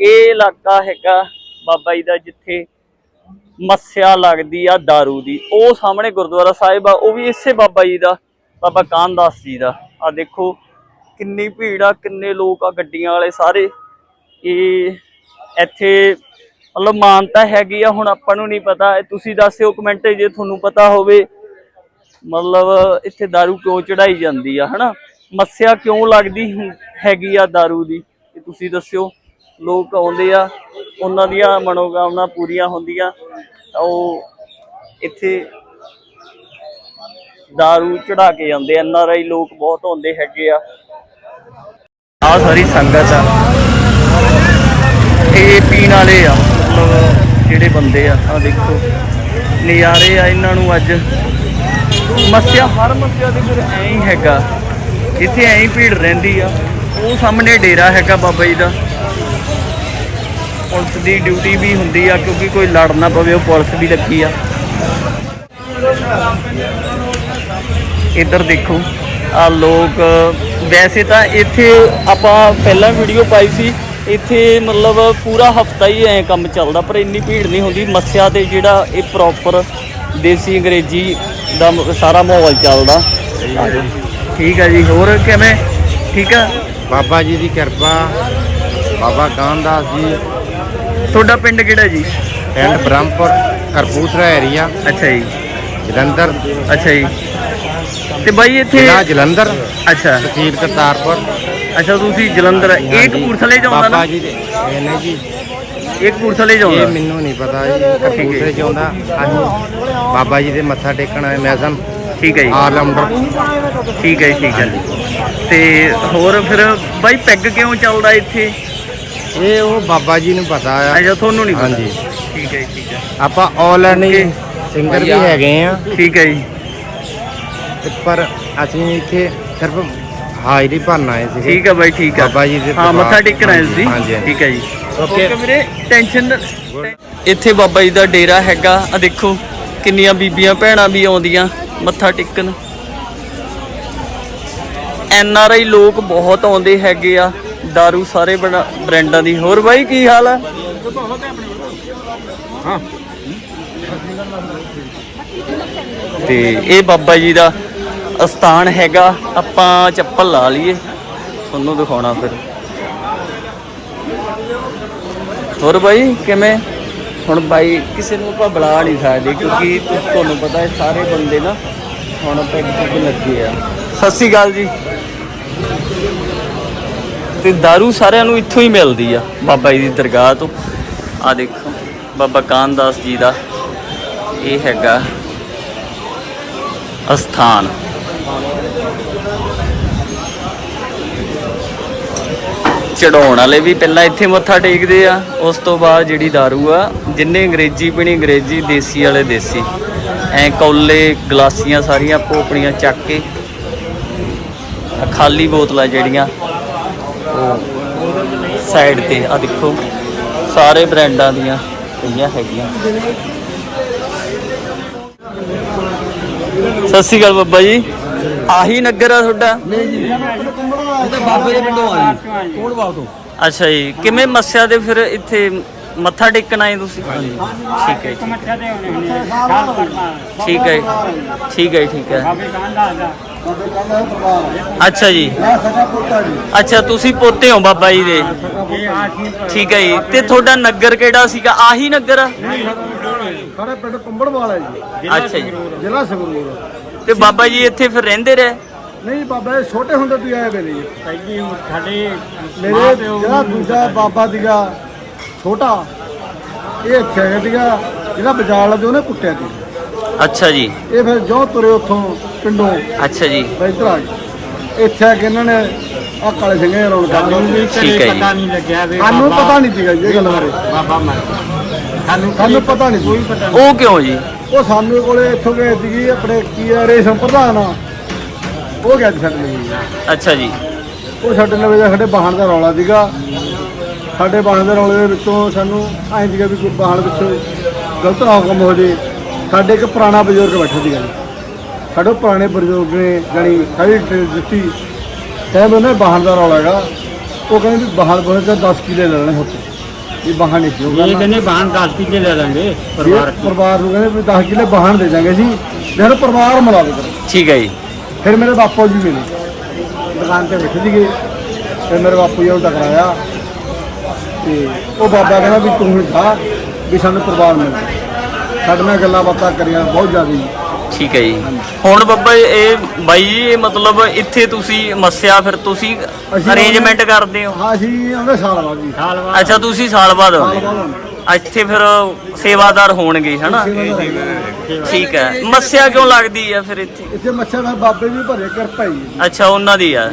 ਇਹ ਇਲਾਕਾ ਹੈਗਾ ਬਾਬਾ ਜੀ ਦਾ ਜਿੱਥੇ ਮੱਸਿਆ ਲੱਗਦੀ ਆ दारू ਦੀ ਉਹ ਸਾਹਮਣੇ ਗੁਰਦੁਆਰਾ ਸਾਹਿਬ ਆ ਉਹ ਵੀ ਇਸੇ ਬਾਬਾ ਜੀ ਦਾ ਬਾਬਾ ਕਾਨਦਾਸ ਜੀ ਦਾ ਆ ਦੇਖੋ ਕਿੰਨੀ ਭੀੜ ਆ ਕਿੰਨੇ ਲੋਕ ਆ ਗੱਡੀਆਂ ਵਾਲੇ ਸਾਰੇ ਇਹ ਇੱਥੇ ਮਤਲਬ ਮਾਨਤਾ ਹੈਗੀ ਆ ਹੁਣ ਆਪਾਂ ਨੂੰ ਨਹੀਂ ਪਤਾ ਇਹ ਤੁਸੀਂ ਦੱਸਿਓ ਕਮੈਂਟ ਜੇ ਤੁਹਾਨੂੰ ਪਤਾ ਹੋਵੇ ਮਤਲਬ ਇੱਥੇ दारू ਕਿਉਂ ਚੜਾਈ ਜਾਂਦੀ ਆ ਹਨਾ ਮੱਸਿਆ ਕਿਉਂ ਲੱਗਦੀ ਹੁ- ਹੈਗੀ ਆ दारू ਦੀ ਇਹ ਤੁਸੀਂ ਦੱਸਿਓ ਲੋਕ ਆਉਂਦੇ ਆ, ਉਹਨਾਂ ਦੀਆਂ ਮਨੋਕਾਮਨਾ ਪੂਰੀਆਂ ਹੁੰਦੀਆਂ ਉਹ ਇੱਥੇ ਦਾਰੂ ਚੜਾ ਕੇ ਜਾਂਦੇ ਐਨ ਆਰ ਆਈ ਲੋਕ ਬਹੁਤ ਆਉਂਦੇ ਹੈਗੇ ਆ। ਆ ਸਾਰੀ ਸੰਗਤ ਆ। ਇਹ ਪੀਣ ਵਾਲੇ ਆ, ਮਤਲਬ ਜਿਹੜੇ ਬੰਦੇ ਆ ਆ ਦੇਖੋ। ਨਜ਼ਾਰੇ ਆ ਇਹਨਾਂ ਨੂੰ ਅੱਜ। ਮੱਸਿਆ, ਹਰ ਮੱਸਿਆ ਦੇ ਫਿਰ ਐਂ ਹੀ ਹੈਗਾ। ਇੱਥੇ ਐਂ ਹੀ ਭੀੜ ਰਹਿੰਦੀ ਆ, ਉਹ ਸਾਹਮਣੇ ਡੇਰਾ ਹੈਗਾ ਬਾਬਾ ਜੀ ਦਾ। ਪੁਲਿਸ ਦੀ ਡਿਊਟੀ ਵੀ ਹੁੰਦੀ ਆ, ਕਿਉਂਕਿ ਕੋਈ ਲੜ ਨਾ ਪਵੇ, ਉਹ ਪੁਲਿਸ ਵੀ ਲੱਗੀ ਆ। ਇੱਧਰ ਦੇਖੋ, ਆ ਲੋਕ, ਵੈਸੇ ਤਾਂ ਇੱਥੇ ਆਪਾਂ ਪਹਿਲਾਂ ਵੀਡੀਓ ਪਾਈ ਸੀ, ਇੱਥੇ ਮਤਲਬ ਪੂਰਾ ਹਫਤਾ ਹੀ ਐ ਕੰਮ ਚੱਲਦਾ, ਪਰ ਇੰਨੀ ਭੀੜ ਨਹੀਂ ਹੁੰਦੀ, ਮੱਸਿਆ ਤੇ ਜਿਹੜਾ ਇਹ ਪ੍ਰੋਪਰ ਦੇਸੀ ਅੰਗਰੇਜ਼ੀ ਦਾ ਸਾਰਾ ਮਾਹੌਲ ਚੱਲਦਾ। ਠੀਕ ਆ ਜੀ, ਹੋਰ ਕਿਵੇਂ? ਠੀਕ ਆ? ਬਾਬਾ ਜੀ ਦੀ ਕਿਰਪਾ, ਬਾਬਾ ਕਾਨਦਾਸ ਜੀ। ਤੁਹਾਡਾ ਪਿੰਡ ਕਿਹੜਾ ਜੀ? ਪਿੰਡ ਬ੍ਰਹਮਪੁਰ ਕਰਪੂਤਰਾ ਏਰੀਆ ਅੱਛਾ ਜੀ। ਜਲੰਧਰ। ਅੱਛਾ ਜੀ। ਤੇ ਬਾਈ ਇੱਥੇ ਜ਼ਿਲ੍ਹਾ ਜਲੰਧਰ। ਅੱਛਾ। ਤਹਿਸੀਲ ਕਰਤਾਰਪੁਰ। ਅੱਛਾ ਤੁਸੀਂ ਜਲੰਧਰ ਇਹ। ਕਪੂਰਥਲੇ ਚ ਆਉਂਦਾ ਬਾਬਾ ਨਾ ਜੀ ਦੇ ਇਹ ਨਹੀਂ ਜੀ। ਇਹ ਕਪੂਰਥਲੇ ਇਹ ਮੈਨੂੰ ਨਹੀਂ ਪਤਾ ਜੀ। ਕਰਪੂਤਰੇ ਚ ਆਉਂਦਾ। ਅਸੀਂ ਬਾਬਾ ਜੀ ਦੇ ਮੱਥਾ ਟੇਕਣ ਆਏ ਮੈਂ ਸਮ ਠੀਕ ਹੈ ਜੀ। ਆਲ ਰਾਊਂਡਰ ਠੀਕ ਹੈ ਜੀ, ਠੀਕ ਹੈ ਤੇ ਹੋਰ ਫਿਰ ਬਾਈ ਪੈਗ ਕਿਉਂ ਚੱਲਦਾ ਇੱਥੇ? ਇਹ ਉਹ ਬਾਬਾ ਜੀ ਨੂੰ ਪਤਾ ਆ। ਅੱਛਾ ਤੁਹਾਨੂੰ ਨਹੀਂ ਪਤਾ? ਹਾਂਜੀ। ਠੀਕ ਹੈ ਜੀ, ਠੀਕ ਹੈ। ਆਪਾਂ ਆਲ ਇੰਡੀਆ ਸਿੰਗਰ ਵੀ ਹੈਗੇ ਆ। ਠੀਕ ਹੈ ਜੀ। ਤੇ ਪਰ ਅਸੀਂ ਇੱਥੇ ਸਿਰਫ ਹਾਜ਼ਰੀ ਭਰਨ ਆਏ ਸੀਗੇ। ਠੀਕ ਹੈ ਬਾਈ ਠੀਕ ਹੈ। ਬਾਬਾ ਜੀ ਦੇ ਹਾਂ ਦਰਬਾਰ- ਮੱਥਾ ਟੇਕਣ ਸੀ। ਹਾਂਜੀ, ਹਾਂਜੀ। ਠੀਕ ਹੈ ਜੀ। ਓਕੇ। ਓਕੇ ਵੀਰੇ ਟੈਨਸ਼ਨ ਇੱਥੇ ਬਾਬਾ ਜੀ ਦਾ ਡੇਰਾ ਹੈਗਾ। ਆ ਦੇਖੋ ਕਿੰਨੀਆਂ ਬੀਬੀਆਂ ਭੈਣਾਂ ਵੀ ਆਉਂਦੀਆਂ ਮੱਥਾ ਟੇਕਣ। ਐਨ ਆਰ ਆਈ ਲੋਕ ਬਹੁਤ ਆਉਂਦੇ ਹੈਗੇ ਆ। दारू ਸਾਰੇ ਬਣਾ- ਬ੍ਰਾਂਡਾਂ ਦੀ ਹੋਰ ਬਾਈ ਕੀ ਹਾਲ ਆ ਤੇ ਇਹ ਬਾਬਾ ਜੀ ਦਾ ਅਸਥਾਨ ਹੈਗਾ ਆਪਾਂ ਚੱਪਲ ਲਾ ਲਈਏ ਤੁਹਾਨੂੰ ਦਿਖਾਉਣਾ ਫਿਰ ਹੋਰ ਬਾਈ ਕਿਵੇਂ ਹੁਣ ਬਾਈ ਕਿਸੇ ਨੂੰ ਆਪਾਂ ਬੁਲਾ ਨਹੀਂ ਸਕਦੇ ਕਿਉਂਕਿ ਤੁ- ਤੁਹਾਨੂੰ ਪਤਾ ਹੈ ਸਾਰੇ ਬੰਦੇ ਨਾ ਹੁਣ ਪੈਗ ਪੁੱਗ ਲੱਗੇ ਆ ਸਤਿ ਸ਼੍ਰੀ ਅਕਾਲ ਜੀ ਤੇ दारू ਸਾਰਿਆਂ ਨੂੰ ਇੱਥੋਂ ਹੀ ਮਿਲਦੀ ਆ ਬਾਬਾ ਜੀ ਦੀ ਦਰਗਾਹ ਤੋਂ ਆ ਦੇਖੋ ਬਾਬਾ ਕਾਨਦਾਸ ਜੀ ਦਾ ਇਹ ਹੈਗਾ ਅਸਥਾਨ ਚੜਾਉਣ ਵਾਲੇ ਵੀ ਪਹਿਲਾਂ ਇੱਥੇ ਮੱਥਾ ਟੇਕਦੇ ਆ ਉਸ ਤੋਂ ਬਾਅਦ ਜਿਹੜੀ दारू ਆ ਜਿੰਨੇ ਅੰਗਰੇਜ਼ੀ ਪੀਣੀ ਅੰਗਰੇਜ਼ੀ ਦੇਸੀ ਵਾਲੇ ਦੇਸੀ ਐ ਕੌਲੇ ਗਲਾਸੀਆਂ ਸਾਰੀਆਂ ਆਪੋ ਆਪਣੀਆਂ ਚੱਕ ਕੇ ਆਹ ਖਾਲੀ ਬੋਤਲਾਂ ਜਿਹੜੀਆਂ ਉਹ ਸਾਈਡ ਤੇ ਆ ਦੇਖੋ। ਸਾਰੇ ਬ੍ਰਾਂਡਾਂ ਦੀਆਂ ਪਈਆਂ ਹੈਗੀਆਂ। ਸਤਿ ਸ਼੍ਰੀ ਅਕਾਲ ਬੱਬਾ ਜੀ। ਆਹੀ ਨਗਰ ਆ ਤੁਹਾਡਾ? ਬਾਬੇ ਦੇ ਪਿੰਡੋਂ ਆ ਜੀ ਕੋੜ ਬਾਗ ਤੋਂ ਅੱਛਾ ਜੀ ਕਿਵੇਂ ਮੱਸਿਆ ਦੇ ਫਿਰ ਇੱਥੇ ਮੱਥਾ ਟੇਕਣ ਆਏ ਤੁਸੀਂ? ਠੀਕ ਹੈ ਸਾਲ ਕਰਨਾ ਠੀਕ ਹੈ ਠੀਕ ਹੈ ਹੈ। ਅੱਛਾ ਜੀ। ਸਾਡਾ ਪੁੱਤਾ ਜੀ। ਅੱਛਾ ਤੁਸੀਂ ਪੋਤੇ ਹੋ ਬਾਬਾ ਜੀ ਦੇ? ਇਹ ਠੀਕ ਹੈ ਜੀ। ਤੇ ਤੁਹਾਡਾ ਨਗਰ ਕਿਹੜਾ ਸੀਗਾ? ਆਹੀ ਨਗਰ ਆ? ਸਾਡੇ ਪਿੰਡ ਕੁੰਬੜਵਾਲ ਹੈ ਜੀ। ਅੱਛਾ ਜੀ। ਜ਼ਿਲ੍ਹਾ ਸੰਗਰੂਰ। ਤੇ ਬਾਬਾ ਜੀ ਇੱਥੇ ਫਿਰ ਰਹਿੰਦੇ ਰਹੇ? ਨਹੀਂ ਬਾਬਾ ਇਹ ਛੋਟੇ ਹੁੰਦੇ ਤੁਸੀਂ ਆਏ ਵੇਲੇ ਜੀ। ਪਹਿਲੀ ਸਾਡੇ ਮੇਰੇ ਜਿਹੜਾ ਦੂਜਾ ਬਾਬਾ ਦੀਗਾ ਛੋਟਾ ਇਹ ਇੱਥੇ ਹੈਗਾ ਸੀਗਾ ਜਿਹੜਾ ਬਾਜ਼ਾਰ ਲੱਗੇ ਉਹਨੇ ਕੁੱਟਿਆ ਸੀ। ਅੱਛਾ ਜੀ। ਇਹ ਫਿਰ ਜੋ ਤੁਰੇ ਉੱਥੋਂ ਪਿੰਡੋਂ। ਅੱਛਾ ਜੀ। ਫਿਰ ਇੱਧਰ ਆ ਗਏ ਇੱਥੇ ਆ ਕੇ ਇਹਨਾਂ ਨੇ ਆ ਕਾਲੇ ਸਿੰਘਾਂ ਰੌਣਕ ਸਾਨੂੰ ਵੀ ਠੀਕ ਕਦੇ ਹੈ ਜੀ। ਪਤਾ ਨਹੀਂ ਲੱਗਿਆ ਵੀ ਸਾਨੂੰ ਪਤਾ ਨਹੀਂ ਸੀਗਾ ਜੀ ਇਹ ਗੱਲ ਬਾਰੇ। ਬਾਬਾ ਮਰ। ਸਾਨੂੰ ਸਾਨੂੰ ਪਤਾ ਨਹੀਂ ਕੋਈ ਸੀ ਪਤਾ ਨਹੀਂ। ਉਹ ਕਿਉਂ ਜੀ? ਉਹ ਸਾਨੂੰ ਕੋਲੇ ਇੱਥੋਂ ਗਏ ਸੀਗੀ ਆਪਣੇ ਕੀ ਆ ਰੇਸ਼ਮ ਪ੍ਰਧਾਨ ਆ। ਉਹ ਗਿਆ ਸੀ ਸਾਡੇ ਲਈ। ਅੱਛਾ ਜੀ। ਉਹ ਸਾਡੇ ਨਾਲ ਵਜਾ ਸਾਡੇ ਵਾਹਨ ਦਾ ਰੌਲਾ ਸੀਗਾ। ਸਾਡੇ ਵਾਹਨ ਦੇ ਰੌਲੇ ਦੇ ਵਿੱਚੋਂ ਸਾਨੂੰ ਐਂ ਸੀਗਾ ਵੀ ਕੋਈ ਵਾਹਨ ਵਿੱਚੋਂ ਗਲਤ ਨਾ ਹੁਕਮ ਹੋ ਜੇ। ਸਾਡੇ ਇੱਕ ਪੁਰਾਣਾ ਬਜ਼ੁਰਗ ਬੈਠਾ ਸੀਗਾ ਜੀ। ਸਾਡੇ ਉਹ ਪੁਰਾਣੇ ਬਜ਼ੁਰਗ ਨੇ ਜਾਣੀ ਸਾਰੀ ਡਿਟੇਲ ਦਿੱਤੀ। ਕਹਿੰਦੇ ਉਹਨੇ ਵਾਹਨ ਦਾ ਰੌਲਾ ਹੈਗਾ। ਉਹ ਕਹਿੰਦੇ ਵੀ ਵਾਹਨ ਬਣੇ ਤਾਂ 10 ਕਿਲੇ ਲੈ ਲੈਣੇ ਹੁੰਦੇ ਵੀ ਬਾਹਣ ਨਹੀਂ ਉਹ ਇਹ ਕਰਨਾ। ਕਹਿੰਦੇ ਬਾਹਨ 10 ਕਿੱਲੇ ਲੈ ਲਾਂਗੇ ਵੀ ਪਰਿਵਾਰ ਪਰਿਵਾਰ ਨੂੰ ਕਹਿੰਦੇ ਵੀ 10 ਕਿੱਲੇ ਬਾਹਣ ਦੇ ਦਾਂਗੇ ਅਸੀਂ। ਫਿਰ ਪਰਿਵਾਰ ਮਿਲਾ ਦੇ ਠੀਕ ਹੈ ਜੀ। ਫਿਰ ਮੇਰੇ ਬਾਪੂ ਜੀ ਮਿਲੇ। ਦੁਕਾਨ ਤੇ ਬੈਠੇ ਸੀਗੇ। ਫਿਰ ਮੇਰੇ ਬਾਪੂ ਜੀ ਨੂੰ ਟਕਰਾਇਆ ਤੇ ਉਹ ਬਾਬਾ ਕਹਿੰਦਾ ਵੀ ਤੂੰ ਹੁਣ ਜਾ ਵੀ ਸਾਨੂੰ ਪਰਿਵਾਰ ਮਿਲ। ਸਾਡੇ ਨਾਲ ਗੱਲਾਂ ਬਾਤਾਂ ਕਰੀਆਂ ਬਹੁਤ ਜ਼ਿਆਦਾ। ਜੀ ਠੀਕ ਹੈ ਜੀ। ਹੁਣ ਬੱਬਾ ਜੀ, ਇਹ ਬਾਈ ਜੀ ਇਹ ਮਤਲਬ ਇੱਥੇ ਤੁਸੀਂ ਮੱਸਿਆ ਫਿਰ ਤੁਸੀਂ ਅਸੀਂ ਅਰੇਂਜਮੈਂਟ ਕਰਦੇ ਹੋ? ਹਾਂ ਅਸੀਂ ਆਉਂਦੇ ਸਾਲ ਬਾਅਦ ਜੀ। ਸਾਲ ਬਾਅਦ। ਅੱਛਾ ਤੁਸੀਂ ਸਾਲ ਬਾਅਦ ਆਉਂਦੇ ਆਉਂਦੇ। ਇੱਥੇ ਫਿਰ ਸੇਵਾਦਾਰ ਹੋਣਗੇ ਹਨਾ? ਠੀਕ ਹੈ। ਮੱਸਿਆ ਕਿਉਂ ਲੱਗਦੀ ਆ ਫਿਰ ਇੱਥੇ? ਇੱਥੇ ਮੱਛਰ ਨਾਲ ਬਾਬੇ ਵੀ ਭਰੇ ਕਿਰਪਾ ਜੀ। ਅੱਛਾ ਉਹਨਾਂ ਦੀ ਆ।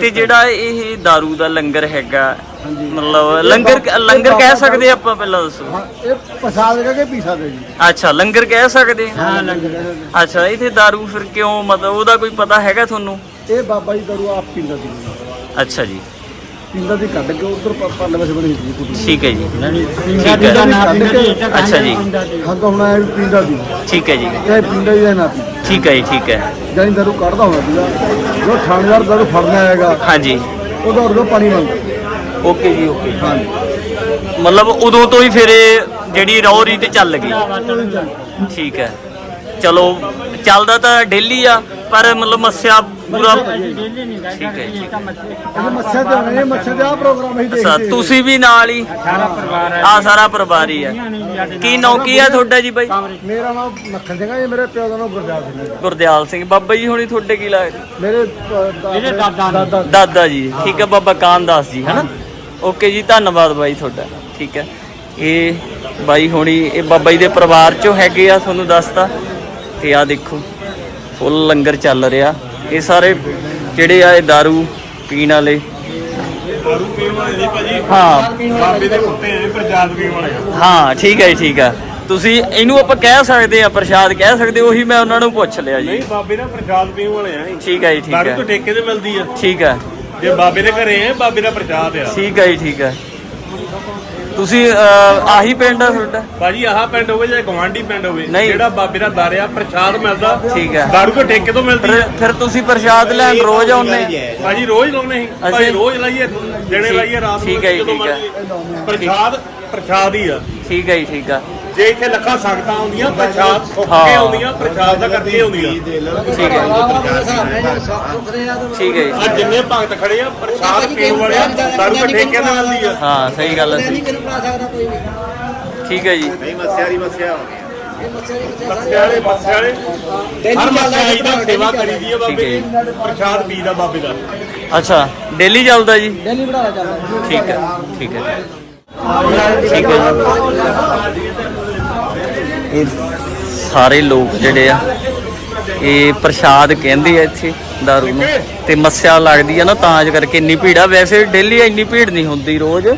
ਤੇ ਜਿਹੜਾ ਇਹ दारू ਦਾ ਲੰਗਰ ਹੈਗਾ। ਮਤਲਬ ਲੰਗਰ ਲੰਗਰ ਕਹਿ ਸਕਦੇ ਆਪਾਂ ਪਹਿਲਾਂ ਦੱਸੋ। ਹਾਂ ਇਹ ਪ੍ਰਸਾਦ ਕਰਕੇ ਪੀ ਸਕਦੇ ਜੀ? ਅੱਛਾ ਲੰਗਰ ਕਹਿ ਸਕਦੇ? ਹਾਂ। ਲੰਗਰ ਅੱਛਾ ਇੱਥੇ दारू ਫਿਰ ਕਿਉਂ ਮਤਲਬ ਉਹਦਾ ਕੋਈ ਪਤਾ ਹੈਗਾ ਤੁਹਾਨੂੰ? ਇਹ ਬਾਬਾ ਜੀ ਦਰੂ ਆਪ ਪੀਂਦਾ ਸੀ। ਅੱਛਾ ਜੀ। ਪੀਂਦਾ ਦੀ ਕੱਢ ਕੇ ਉਧਰ ਪਰਲੇ ਪਾਸੇ ਬਣੀ ਸੀ ਕੁੜੀ। ਠੀਕ ਹੈ ਜੀ। ਠੀਕ ਹੈ। ਨਾ ਤਾਂ ਅੱਛਾ ਜੀ। ਪਿੰਡਾ ਦੀ। ਹਾਂ ਤਾਂ ਹੁਣ ਇਹ ਪੀਂਦਾ ਸੀ। ਠੀਕ ਹੈ ਜੀ। ਇਹ ਪੀਂਦਾ ਹੀ ਨਾ ਪੀ। ਠੀਕ ਹੈ ਜੀ ਠੀਕ ਹੈ। ਜਾਨੀ ਦਰੂ ਕੱਢਦਾ ਹੁੰਦਾ ਸੀਗਾ। ਜੋ ਥਾਣੇਦਾਰ ਦਰੂ ਫੜਨਾ ਆਏਗਾ ਹਾਂਜੀ। ਉਹਦਾ ਉਹਦਾ ਪਾਣੀ ਮੰਗਦਾ। ਓਕੇ ਜੀ ਓਕੇ ਮਤਲਬ ਉਦੋਂ ਤੋਂ ਹੀ ਫਿਰ ਇਹ ਜਿਹੜੀ ਰੌ ਰੀਤ ਚੱਲ ਗਈ। ਠੀਕ ਹੈ। ਚਲੋ ਚੱਲਦਾ ਤਾਂ ਡੇਲੀ ਆ ਪਰ ਮਤਲਬ ਮੱਸਿਆ ਪੂਰਾ ਠੀਕ ਹੈ ਜੀ। ਮੱਛਰ ਦੇ ਹੋਣੇ ਮੱਛਰ ਦੇ ਪ੍ਰੋਗਰਾਮ ਅੱਛਾ ਦੇਖਦੇ ਤੁਸੀਂ ਵੀ ਨਾਲ ਹੀ? ਸਾਰਾ ਪਰਿਵਾਰ ਹੈ ਆ ਸਾਰਾ ਪਰਿਵਾਰ ਹੀ ਆ। ਕੀ ਨਾਂ ਕੀ ਆ ਤੁਹਾਡਾ ਜੀ ਬਾਈ? ਮੇਰਾ ਨਾਮ ਮੱਖਣ ਸਿੰਘ ਹੈ ਮੇਰੇ ਪਿਓ ਦਾ ਨਾਮ ਗੁਰਦਿਆਲ ਸਿੰਘ ਹੈ ਗੁਰਦਿਆਲ ਸਿੰਘ। ਬਾਬਾ ਜੀ ਹੁਣੀ ਤੁਹਾਡੇ ਕੀ ਲੱਗਦੇ? ਮੇਰੇ। ਦਾਦਾ ਦਾਦਾ ਜੀ। ਠੀਕ ਹੈ ਬਾਬਾ ਕਾਨਦਾਸ ਜੀ ਹਨਾ? ਓਕੇ ਜੀ ਧੰਨਵਾਦ ਬਾਈ ਤੁਹਾਡਾ। ਠੀਕ ਹੈ। ਇਹ ਬਾਈ ਹੁਣੀ ਇਹ ਬਾਬਾ ਜੀ ਦੇ ਪਰਿਵਾਰ ਚੋਂ ਹੈਗੇ ਆ ਤੁਹਾਨੂੰ ਦੱਸਤਾ। ਤੇ ਆ ਦੇਖੋ ਫੁੱਲ ਲੰਗਰ ਚੱਲ ਰਿਹਾ। ਇਹ ਸਾਰੇ ਜਿਹੜੇ ਆ ਇਹ दारू ਪੀਣ ਵਾਲੇ। ਹਾਂ। ਬਾਬੇ ਦੇ ਕੁੱਤੇ ਆ ਪ੍ਰਜਾਤ ਵੀ ਵਾਲੇ ਹਾਂ ਠੀਕ ਹੈ ਠੀਕ ਹੈ। ਤੁਸੀਂ ਇਹਨੂੰ ਆਪਾਂ ਕਹਿ ਸਕਦੇ ਆ ਪ੍ਰਸ਼ਾਦ ਕਹਿ ਸਕਦੇ ਉਹੀ ਮੈਂ ਉਹਨਾਂ ਨੂੰ ਪੁੱਛ ਲਿਆ ਜੀ। ਨਹੀਂ ਬਾਬੇ ਦਾ ਪ੍ਰਸ਼ਾਦ ਪੀਣ ਵਾਲੇ ਆ। ਠੀਕ ਹੈ ਜੀ ਠੀਕ ਦਾਰੂ ਹੈ। ਤੋਂ ਠੇਕੇ ਤੇ ਮਿਲਦੀ ਆ। ਠੀਕ ਹੈ। ਜੇ ਬਾਬੇ ਦੇ ਘਰੇ ਆ ਬਾਬੇ ਦਾ ਪ੍ਰਸ਼ਾਦ ਆ ਠੀਕ ਹੈ ਜੀ ਠੀਕ ਹੈ ਤੁਸੀਂ ਅਹ, ਆਹੀ ਪਿੰਡ ਆ ਤੁਹਾਡਾ ਭਾਜੀ ਆਹ ਪਿੰਡ ਹੋਵੇ ਜਾਂ ਗਵਾਂਢੀ ਪਿੰਡ ਹੋਵੇ ਨਹੀਂ। ਜਿਹੜਾ ਬਾਬੇ ਦਾ ਦਰ ਆ ਪ੍ਰਸ਼ਾਦ ਮਿਲਦਾ ਠੀਕ ਹੈ। ਦਾਰੂ ਤੋਂ ਠੇਕੇ ਤੋਂ ਮਿਲਦੀ ਫਿਰ ਆ ਫਿਰ ਤੁਸੀਂ ਪ੍ਰਸ਼ਾਦ ਲੈਣ ਰੋਜ਼ ਆਉਂਦੇ ਭਾਜੀ ਰੋਜ਼ ਲਾਉਨੇ ਸੀ ਭਾਜੀ। ਰੋਜ਼ ਲਾਈਏ ਦਿਨੇ ਠੀਕ- ਲਾਈਏ ਰਾਤ ਨੂੰ ਠੀਕ ਹੈ ਜੀ, ਜਦੋਂ ਠੀਕ ਹੈ। ਮਰਜ਼ੀ। ਪ੍ਰਸ਼ਾਦ ਪ੍ਰਸ਼ਾਦ ਹੀ ਆ। ਠੀਕ ਹੈ ਜੀ ਠੀਕ ਹੈ ਜੇ ਇੱਥੇ ਲੱਖਾਂ ਸੰਗਤਾਂ ਆਉਂਦੀਆਂ ਪ੍ਰਸ਼ਾਦ ਸੁੱਕ ਹਾਂ। ਆਉਂਦੀਆਂ ਪ੍ਰਸ਼ਾਦ ਦਾ ਕਰਕੇ ਆਉਂਦੀਆਂ। ਠੀਕ ਹੈ ਠੀਕ ਹੈ ਜੀ। ਆ ਜਿੰਨੇ ਭਗਤ ਖੜੇ ਆ ਪ੍ਰਸ਼ਾਦ ਪੀਣ ਵਾਲੇ ਆ ਠੇਕੇ ਤੇ ਮਿਲਦੀ ਆ। ਹਾਂ ਸਹੀ ਗੱਲ ਹੈ ਨਹੀਂ ਕਿਨੂੰ ਬਣਾ ਸਕਦਾ ਕੋਈ ਵੀ। ਠੀਕ ਹੈ ਜੀ ਬੱਸੇ ਵਾਲੇ ਬੱਸੇ ਵਾਲੇ ਹਰ ਮਸਾਈ ਦਾ ਸੇਵਾ ਕਰੀਦੀ ਆ ਬਾਬੇ। ਦੀ ਪ੍ਰਸ਼ਾਦ ਪੀ ਦਾ ਬਾਬੇ ਦਾ। ਅੱਛਾ ਡੇਲੀ ਚੱਲਦਾ ਜੀ? ਡੇਲੀ ਠੀਕ ਹੈ ਠੀਕ ਹੈ ਠੀਕ ਹੈ ਇਹ ਸਾਰੇ ਲੋਕ ਜਿਹੜੇ ਆ, ਇਹ ਪ੍ਰਸ਼ਾਦ ਕਹਿੰਦੇ ਆ ਇੱਥੇ ਦਾਰੂ ਨੂੰ, ਤੇ ਮੱਸਿਆ ਲੱਗਦੀ ਆ ਨਾ ਤਾਂ ਅੱਜ ਕਰਕੇ ਇੰਨੀ ਭੀੜ ਆ। ਵੈਸੇ ਡੇਲੀ ਇੰਨੀ ਭੀੜ ਨਹੀਂ ਹੁੰਦੀ ਰੋਜ਼।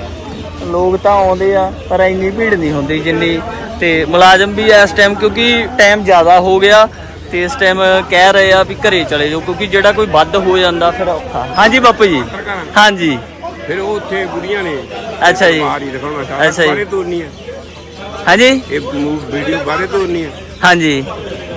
ਲੋਕ ਤਾਂ ਆਉਂਦੇ ਆ, ਪਰ ਇੰਨੀ ਭੀੜ ਨਹੀਂ ਹੁੰਦੀ ਜਿੰਨੀ, ਤੇ ਮੁਲਾਜ਼ਮ ਵੀ ਇਸ ਟਾਈਮ ਕਿਉਂਕਿ ਟਾਈਮ ਜ਼ਿਆਦਾ ਹੋ ਗਿਆ, ਤੇ ਇਸ ਟਾਈਮ ਕਹਿ ਰਹੇ ਆ ਵੀ ਘਰੇ ਚਲੇ ਜਾਓ, ਕਿਉਂਕਿ ਜਿਹੜਾ ਕੋਈ ਵੱਧ ਹੋ ਜਾਂਦਾ ਫਿਰ ਔਖਾ। ਹਾਂਜੀ ਬਾਪੂ ਜੀ। ਹਾਂਜੀ। ਫਿਰ ਉਹ ਉੱਥੇ ਬੁੜੀਆਂ ਨੇ ਅੱਛਾ ਜੀ। ਬਾਹਰ ਹੀ ਦਿਖਾਉਣਾ ਅੱਛਾ ਸਾਰਾ ਜੀ। ਬਾਰੇ ਤੋਰਨੀ ਹੈ ਹਾਂਜੀ? ਇਹ ਮੂਵ ਵੀਡੀਓ ਬਾਰੇ ਤੋਰਨੀ ਹੈ ਹਾਂਜੀ।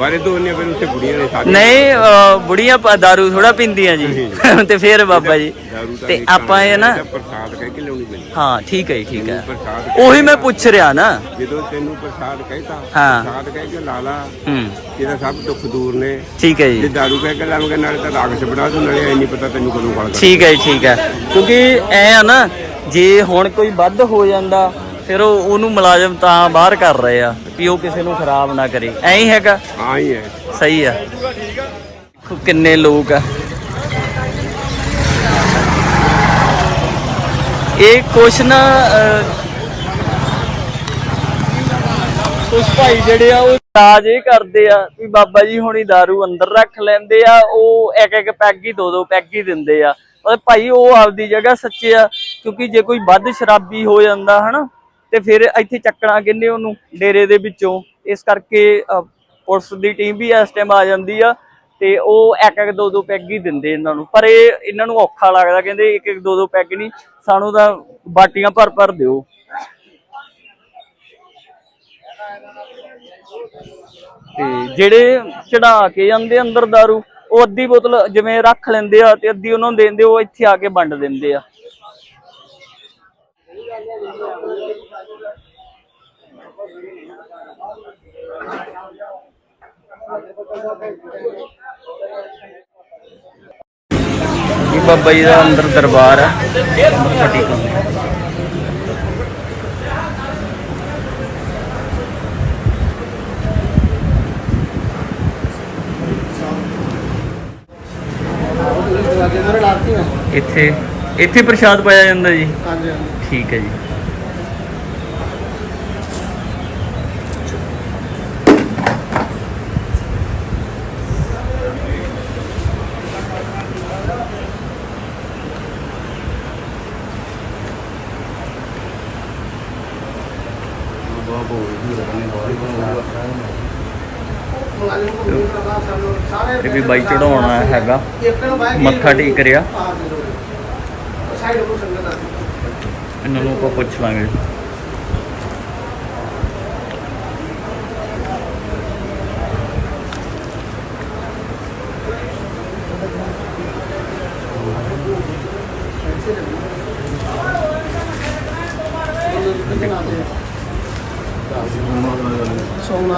ਫਿਰ ਉੱਥੇ ਬੁੜੀਆਂ ਨੇ ਨਹੀਂ ਅਹ, ਬੁੜੀਆਂ ਪਾ- ਦਾਰੂ ਥੋੜਾ ਪੀਂਦੀਆਂ ਜੀ। ਤੇ ਫਿਰ ਬਾਬਾ ਜੀ। ਦਾਰੂ ਤਾਂ ਤੇ ਨਹੀਂ ਆਪਾਂ ਇਹ ਨਾ ਖਾਣਾ, ਪ੍ਰਸਾਦ ਕਹਿ ਕੇ ਲਿਆਉਣੀ ਪੈਂਦੀ। ਹਾਂ ਠੀਕ ਹੈ ਜੀ, ਠੀਕ ਹੈ। ਪ੍ਰਸਾਦ ਉਹੀ ਮੈਂ ਪੁੱਛ ਰਿਹਾ ਨਾ। ਜਦੋਂ ਤੈਨੂੰ ਪ੍ਰਸਾਦ ਕਹਿਤਾ ਹਾਂ। ਪ੍ਰਸਾਦ ਕਹਿ ਕੇ ਲਾ ਲਾ। ਹੂੰ। ਇਹਦਾ ਸਭ ਦੁੱਖ ਦੂਰ ਨੇ। ਠੀਕ ਹੈ ਜੇ। ਜੀ ਦਾਰੂ ਕਹਿ ਕੇ ਲਾਵਾਂਗੇ ਨਾਲੇ ਤਾਂ ਰਾਗਸ ਬਣਾ ਦੂੰ ਨਾਲੇ ਐ ਨਹੀਂ ਪਤਾ ਤੈਨੂੰ ਕਦੋਂ ਗਾਲ ਕਰ ਠੀਕ ਹੈ ਜੀ, ਠੀਕ ਹੈ। ਕਿਉਂਕਿ ਐ ਆ ਨਾ ਜੇ ਹੁਣ ਕੋਈ ਵੱਧ ਹੋ ਜਾਂਦਾ ਫਿਰ ਉਹ ਉਹਨੂੰ ਮੁਲਾਜ਼ਮ ਤਾਂ ਬਾਹਰ ਕਰ ਰਹੇ ਆ ਵੀ ਉਹ ਕਿਸੇ ਨੂੰ ਖਰਾਬ ਨਾ ਕਰੇ। ਐਂ ਹੀ ਹੈਗਾ। ਹਾਂ ਹੀ ਹੈ। ਸਹੀ ਆ। ਦੇਖੋ ਕਿੰਨੇ ਲੋਕ ਆ। ਇਹ ਕੁਛ ਨਾ ਕੁਛ ਭਾਈ ਜਿਹੜੇ ਆ ਉਹ ਰਾਜ ਇਹ ਕਰਦੇ ਆ ਵੀ ਬਾਬਾ ਜੀ ਹੁਣੀ दारू ਅੰਦਰ ਰੱਖ ਲੈਂਦੇ ਆ ਉਹ ਇੱਕ ਇੱਕ ਪੈਗ ਹੀ ਦੋ ਦੋ ਪੈਗ ਹੀ ਦਿੰਦੇ ਆ। ਪਰ ਭਾਈ ਉਹ ਆਪਦੀ ਜਗ੍ਹਾ ਸੱਚੇ ਆ ਕਿਉਂਕਿ ਜੇ ਕੋਈ ਵੱਧ ਸ਼ਰਾਬੀ ਹੋ ਜਾਂਦਾ ਹਨਾ ਤੇ ਫਿਰ ਇੱਥੇ ਚੱਕਣਾ ਕਿੰਨੇ ਉਹਨੂੰ ਡੇਰੇ ਦੇ ਵਿੱਚੋਂ। ਇਸ ਕਰਕੇ ਪੁਲਿਸ ਦੀ ਟੀਮ ਵੀ ਇਸ ਟਾਈਮ ਆ ਜਾਂਦੀ ਆ ਤੇ ਉਹ ਇੱਕ ਇੱਕ ਦੋ ਦੋ ਪੈਗ ਹੀ ਦਿੰਦੇ ਇਹਨਾਂ ਨੂੰ। ਪਰ ਇਹ ਇਹਨਾਂ ਨੂੰ ਔਖਾ ਲੱਗਦਾ, ਕਹਿੰਦੇ ਇੱਕ ਇੱਕ ਦੋ ਦੋ ਪੈਗ ਨਹੀਂ, ਸਾਨੂੰ ਤਾਂ ਬਾਟੀਆਂ ਭਰ ਭਰ ਦਿਓ। ਤੇ ਜਿਹੜੇ ਚੜਾ ਕੇ ਜਾਂਦੇ ਅੰਦਰ दारू ਉਹ ਅੱਧੀ ਬੋਤਲ ਜਿਵੇਂ ਰੱਖ ਲੈਂਦੇ ਆ ਤੇ ਅੱਧੀ ਉਹਨਾਂ ਨੂੰ ਦੇ ਦਿੰਦੇ, ਉਹ ਇੱਥੇ ਆ ਕੇ ਵੰਡ ਦਿੰਦੇ ਆ। ਇਹ ਬਾਬਾ ਜੀ ਦਾ ਅੰਦਰ ਦਰਬਾਰ ਹੈ। ਇੱਥੇ ਇੱਥੇ ਪ੍ਰਸ਼ਾਦ ਪਾਇਆ ਜਾਂਦਾ ਜੀ। ਹਾਂਜੀ ਠੀਕ ਹੈ ਜੀ ਇਹ ਵੀ ਬਾਈ ਚੜਾਉਣਾ ਹੈਗਾ। ਮੱਥਾ ਟੇਕ ਰਿਹਾ। ਇਹਨਾਂ ਨੂੰ ਆਪਾਂ ਪੁੱਛ ਲਾਂਗੇ।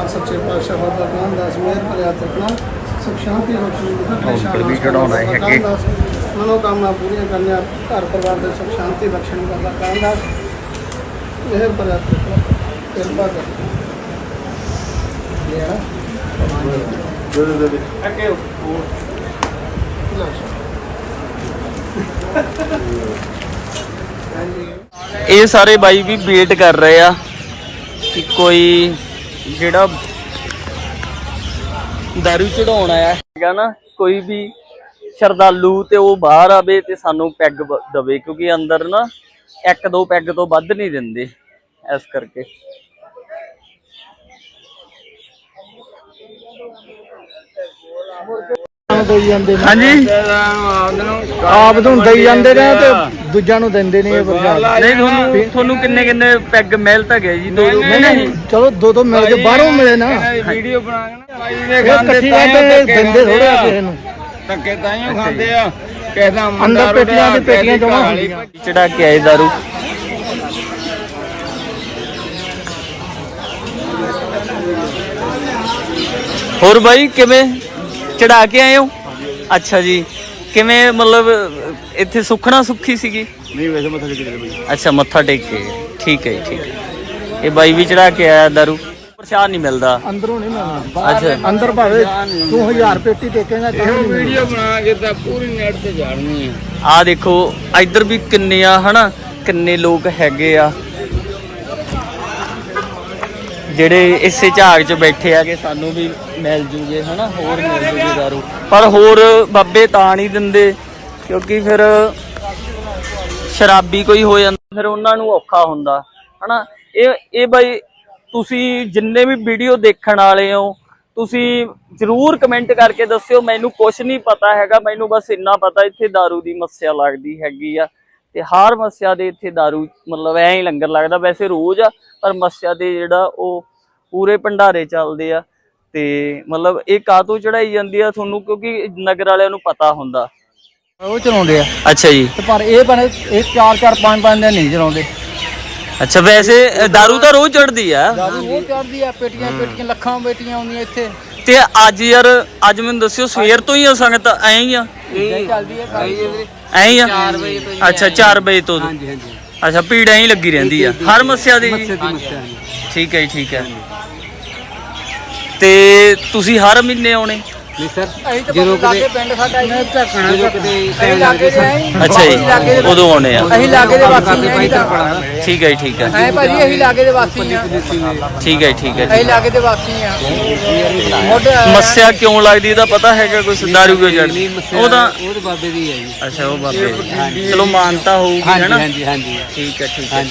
ਸੋਮਨਾਥ ਸੱਚੇ ਪਾਤਸ਼ਾਹ ਬਾਬਾ ਕਾਨਦਾਸ ਮੇਰ ਭਰਿਆ ਤਕਣਾ ਸੁਖ ਸ਼ਾਂਤੀ ਬਖਸ਼ਣ ਹੁਣ ਵੀ ਚੜ੍ਹਾਉਣਾ ਹੈ ਅੱਗੇ। ਮਨੋ ਕਾਮਨਾ ਪੂਰੀਆਂ ਕਰਨੀਆਂ ਘਰ ਪਰਿਵਾਰ ਦੇ ਸੁਖ ਸ਼ਾਂਤੀ ਬਖਸ਼ਣ ਬਾਬਾ ਕਾਨਦਾਸ ਮਿਹਰ ਭਰਿਆ ਤਕਣਾ ਕਿਰਪਾ ਕਰ। ਇਹ ਸਾਰੇ ਬਾਈ ਵੀ ਵੇਟ ਕਰ ਰਹੇ ਆ ਕਿ ਕੋਈ ਜਿਹੜਾ ਦਾਰੂ ਚੜਾਉਣ ਆਇਆ ਹੈਗਾ ਨਾ ਕੋਈ ਵੀ ਸ਼ਰਧਾਲੂ ਤੇ ਉਹ ਬਾਹਰ ਆਵੇ ਤੇ ਸਾਨੂੰ ਪੈਗ ਦਵੇ ਕਿਉਂਕਿ ਅੰਦਰ ਨਾ ਇੱਕ ਦੋ ਪੈਗ ਤੋਂ ਵੱਧ ਨਹੀਂ ਦਿੰਦੇ ਇਸ ਕਰਕੇ। ਹਾਂਜੀ। ਆਪ ਦੇਈ ਜਾਂਦੇ ਨੇ ਤੇ ਦੂਜਿਆਂ ਨੂੰ ਦਿੰਦੇ ਨਹੀਂ ਇਹ ਪ੍ਰਸ਼ਾਦ ਨਹੀਂ ਤੁਹਾਨੂੰ ਤੁਹਾਨੂੰ ਕਿੰਨੇ ਕਿੰਨੇ ਪੈਗ ਮਿਲ ਤਾਂ ਗਏ ਜੀ ਦੋ ਨਹੀਂ ਨਹੀਂ ਚਲੋ ਦੋ ਦੋ ਮਿਲ ਕੇ ਬਾਹਰੋਂ ਮਿਲੇ ਨਾ। ਵੀਡੀਓ ਬਣਾ ਕੇ ਨਾ ਦੇ ਇਹ ਖਾਂਦੇ ਦਿੰਦੇ ਥੋੜਾ ਕਿਸੇ ਨੂੰ। ਧੱਕੇ ਤਾਂ ਹੀ ਖਾਂਦੇ ਆ ਕਿਸੇ ਦਾ ਮੁੰਡਾ ਅੰਦਰ ਪੇਟੀਆਂ ਦੀ ਪੇਟੀਆਂ ਜਮਾਂ ਚੜਾ ਕੇ ਆਏ ਦਾਰੂ। ਹੋਰ ਬਾਈ ਕਿਵੇਂ? ਚੜਾ ਕੇ ਆਏ ਹੋ? ਅੱਛਾ ਜੀ। ਕਿਵੇਂ ਮਤਲਬ ਇੱਥੇ ਸੁਖਣਾ ਸੁੱਖੀ ਸੀਗੀ? ਨਹੀਂ ਵੈਸੇ ਮੱਥਾ ਟੇਕ ਬਈ। ਅੱਛਾ ਮੱਥਾ ਟੇਕ ਕੇ ਠੀਕ ਹੈ ਜੀ, ਠੀਕ ਹੈ। ਇਹ ਬਾਈ ਵੀ ਚੜਾ ਕੇ ਆਇਆ ਦਾਰੂ? ਪ੍ਰਸ਼ਾਦ ਨਹੀਂ ਮਿਲਦਾ। ਅੰਦਰੋਂ ਨਹੀਂ ਮਿਲਣਾ। ਅੱਛਾ। ਅੰਦਰ ਭਾਵੇਂ ਤੂੰ 1000 ਪੇਟੀ ਟੇਕੇਗਾ ਤਾਂ ਵੀ ਨਹੀਂ। ਵੀਡੀਓ ਬਣਾ ਕੇ ਤਾਂ ਪੂਰੀ ਨੈਟ ਤੇ ਜਾਣੀ ਆ। ਆ ਦੇਖੋ ਇੱਧਰ ਵੀ ਕਿੰਨੇ ਆ ਹਨਾ? ਕਿੰਨੇ ਲੋਕ ਹੈਗੇ ਆ। ਜਿਹੜੇ ਇਸੇ ਝਾਗ 'ਚ ਬੈਠੇ ਆ ਸਾਨੂੰ ਵੀ ਮਿਲ ਜੂਗੇ, ਹਨਾ? ਹੋਰ ਮਿਲ ਜੂਗੇ ਦਾਰੂ। ਪਰ ਹੋਰ ਬਾਬੇ ਤਾਂ ਨਹੀਂ ਦਿੰਦੇ, ਕਿਉਂਕਿ ਫਿਰ ਸ਼ਰਾਬੀ ਕੋਈ ਹੋ ਜਾਂਦਾ, ਫਿਰ ਉਹਨਾਂ ਨੂੰ ਔਖਾ ਹੁੰਦਾ, ਹਨਾ? ਇਹ ਇਹ ਬਾਈ, ਤੁਸੀਂ ਜਿੰਨੇ ਵੀ ਵੀਡੀਓ ਦੇਖਣ ਵਾਲੇ ਹੋ, ਤੁਸੀਂ ਜਰੂਰ ਕਮੈਂਟ ਕਰਕੇ ਦੱਸਿਓ, ਮੈਨੂੰ ਕੁਝ ਨਹੀਂ ਪਤਾ ਹੈਗਾ, ਮੈਨੂੰ ਬਸ ਇੰਨਾ ਪਤਾ ਇੱਥੇ दारू ਦੀ ਮੱਸਿਆ ਲੱਗਦੀ ਹੈਗੀ ਆ। ਤੇ ਹਰ ਮੱਸਿਆ ਦੇ ਇੱਥੇ दारू ਮਤਲਬ ਐਂ ਹੀ ਲੰਗਰ ਲੱਗਦਾ ਵੈਸੇ ਰੋਜ਼ ਆ ਪਰ ਮੱਸਿਆ ਦੇ ਜਿਹੜਾ ਉਹ ਪੂਰੇ ਭੰਡਾਰੇ ਚੱਲਦੇ ਆ ਤੇ ਮਤਲਬ ਇਹ ਕਾਤੋਂ ਚੜਾਈ ਜਾਂਦੀ ਆ ਤੁਹਾਨੂੰ ਕਿਉਂਕਿ ਨਗਰ ਵਾਲਿਆਂ ਨੂੰ ਪਤਾ ਹੁੰਦਾ ਉਹ ਚਲਾਉਂਦੇ ਆ ਅੱਛਾ ਜੀ ਤੇ ਪਰ ਇਹ ਬਣੇ ਇਹ 4 4 5 5 ਦਿਨ ਨਹੀਂ ਚਲਾਉਂਦੇ ਅੱਛਾ ਵੈਸੇ ਅ, दारू ਤਾਂ ਰੋਜ਼ ਚੜਦੀ ਆ ਦਾਰੂ ਉਹ ਚੜਦੀ ਆ ਪੇਟੀਆਂ ਪੇਟੀਆਂ ਲੱਖਾਂ ਬੇਟੀਆਂ ਆਉਂਦੀਆਂ ਇੱਥੇ ਤੇ ਅੱਜ ਯਾਰ ਅੱਜ ਮੈਨੂੰ ਦੱਸਿਓ ਸਵੇਰ ਤੋਂ ਹੀ ਆ ਸੰਗਤ ਐਂ ਹੀ ਆ ਇਦਾਂ ਹੀ ਚੱਲਦੀ ਆ ਕਾਲੀ ਐਂ ਹੀ ਆ? ਅੱਛਾ 4 ਵਜੇ ਤੋਂ ਹਾਂਜੀ ਹਾਂਜੀ। ਅੱਛਾ ਭੀੜ ਐਂ ਹੀ ਲੱਗੀ ਰਹਿੰਦੀ ਆ? ਹਰ ਮੱਸਿਆ ਦੀ? ਮੱਸਿਆ ਠੀਕ ਹੈ ਜੀ, ਠੀਕ ਹੈ। ਤੇ ਤੁਸੀਂ ਹਰ ਮਹੀਨੇ ਆਉਣੇ? ਨਹੀਂ ਸਰ ਜਦੋਂ ਕਿਤੇ ਪਿੰਡ ਸਾਡਾ ਝਕਣਾ ਜਦੋਂ ਕਿਤੇ ਅਸੀਂ ਲਾਗੇ ਦੇ ਆਏ ਅੱਛਾ ਜੀ ਉਦੋਂ ਆਉਣੇ ਆ ਅਸੀਂ ਲਾਗੇ ਦੇ ਵਾਸੀ ਆ ਜੀ ਠੀਕ ਹੈ ਜੀ, ਠੀਕ ਹੈ। ਐ ਭਾਜੀ ਅਸੀਂ ਲਾਗੇ ਦੇ ਵਾਸੀ ਆ ਠੀਕ ਹੈ ਜੀ, ਠੀਕ ਹੈ ਅਸੀਂ ਲਾਗੇ ਦੇ ਵਾਸੀ ਆ ਮੁੱਢ ਮੱਸਿਆ ਕਿਉਂ ਲੱਗਦੀ ਇਹਦਾ ਪਤਾ ਹੈਗਾ ਕੋਈ ਦਾਰੂ ਕਿਉਂ ਚੜਦੀ ਉਹ ਤਾਂ ਉਹ ਤੇ ਬਾਬੇ ਦੀ ਹੈ ਜੀ। ਅੱਛਾ ਉਹ ਬਾਬੇ। ਚਲੋ ਮਾਨਤਾ ਹੋਊਗੀ ਹੈਨਾ ਹਾਂਜੀ ਹਾਂਜੀ। ਠੀਕ ਹੈ ਠੀਕ ਹੈ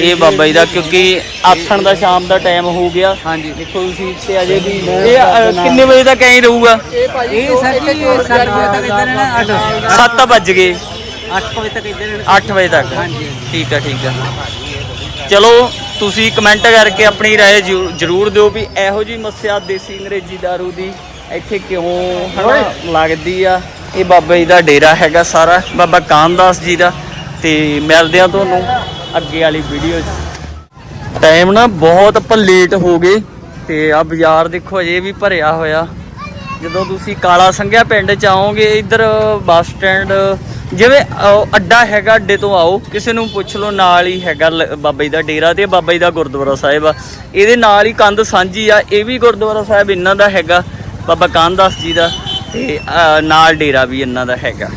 ਇਹ ਬਾਬਾ ਜੀ ਦਾ ਕਿਉਂਕਿ ਆਥਣ ਦਾ ਸ਼ਾਮ ਦਾ ਟਾਈਮ ਹੋ ਗਿਆ। ਹਾਂਜੀ। ਦੇਖੋ ਤੁਸੀਂ ਤੇ ਅਜੇ ਵੀ ਇਹ ਕਿੰਨੇ ਵਜੇ ਤੱਕ ਐਂ ਰਹੂਗਾ? ਇਹ ਭਾਜੀ ਇਹ ਸਰ ਜੀ 7 ਵਜੇ ਤੱਕ ਇੱਧਰ ਰਹਿਣਾ 8 7 ਵੱਜ ਗਏ 8 ਵਜੇ ਤੱਕ ਇੱਧਰ ਰਹਿਣਾ 8 ਵਜੇ ਤੱਕ ਹਾਂਜੀ ਠੀਕ ਹੈ ਠੀਕ ਹੈ ਚਲੋ ਤੁਸੀਂ ਕਮੈਂਟ ਕਰਕੇ ਆਪਣੀ رائے ਜ਼ਰੂਰ- ਜ਼ਰੂਰ ਦਿਓ ਵੀ ਇਹੋ ਜੀ ਮੱਸਿਆ ਦੇਸੀ ਅੰਗਰੇਜ਼ੀ दारू ਦੀ ਇੱਥੇ ਕਿਉਂ ਹਨਾ ਲੱਗਦੀ ਆ ਇਹ ਬਾਬਾ ਜੀ ਦਾ ਡੇਰਾ ਹੈਗਾ ਸਾਰਾ ਬਾਬਾ ਕਾਮਦਾਸ ਜੀ ਦਾ ਤੇ ਮਿਲਦੇ ਆ ਤੁਹਾਨੂੰ ਅੱਗੇ ਵਾਲੀ ਵੀਡੀਓ 'ਚ ਟਾਈਮ ਨਾ ਬਹੁਤ ਆਪਾਂ ਲੇਟ ਹੋ ਗਏ ਤੇ ਆ ਬਾਜ਼ਾਰ ਦੇਖੋ ਅਜੇ ਵੀ ਭਰਿਆ ਹੋਇਆ ਜਦੋਂ ਤੁਸੀਂ ਕਾਲਾ ਸੰਘਿਆ ਪਿੰਡ ਚ ਆਓਗੇ, ਇੱਧਰ ਬੱਸ ਸਟੈਂਡ, ਜਿਵੇਂ ਅੱਡਾ ਹੈਗਾ ਅੱਡੇ ਤੋਂ ਆਓ, ਕਿਸੇ ਨੂੰ ਪੁੱਛ ਲਓ, ਨਾਲ ਹੀ ਹੈਗਾ ਲ- ਬਾਬਾ ਜੀ ਦਾ ਡੇਰਾ ਤੇ ਬਾਬਾ ਜੀ ਦਾ ਗੁਰਦੁਆਰਾ ਸਾਹਿਬ ਆ। ਇਹਦੇ ਨਾਲ ਹੀ ਕੰਧ ਸਾਂਝੀ ਆ, ਇਹ ਵੀ ਗੁਰਦੁਆਰਾ ਸਾਹਿਬ ਇਹਨਾਂ ਦਾ ਹੈਗਾ, ਬਾਬਾ ਕਾਨਦਾਸ ਜੀ ਦਾ ਤੇ ਨਾਲ ਡੇਰਾ ਵੀ ਇਹਨਾਂ ਦਾ ਹੈਗਾ।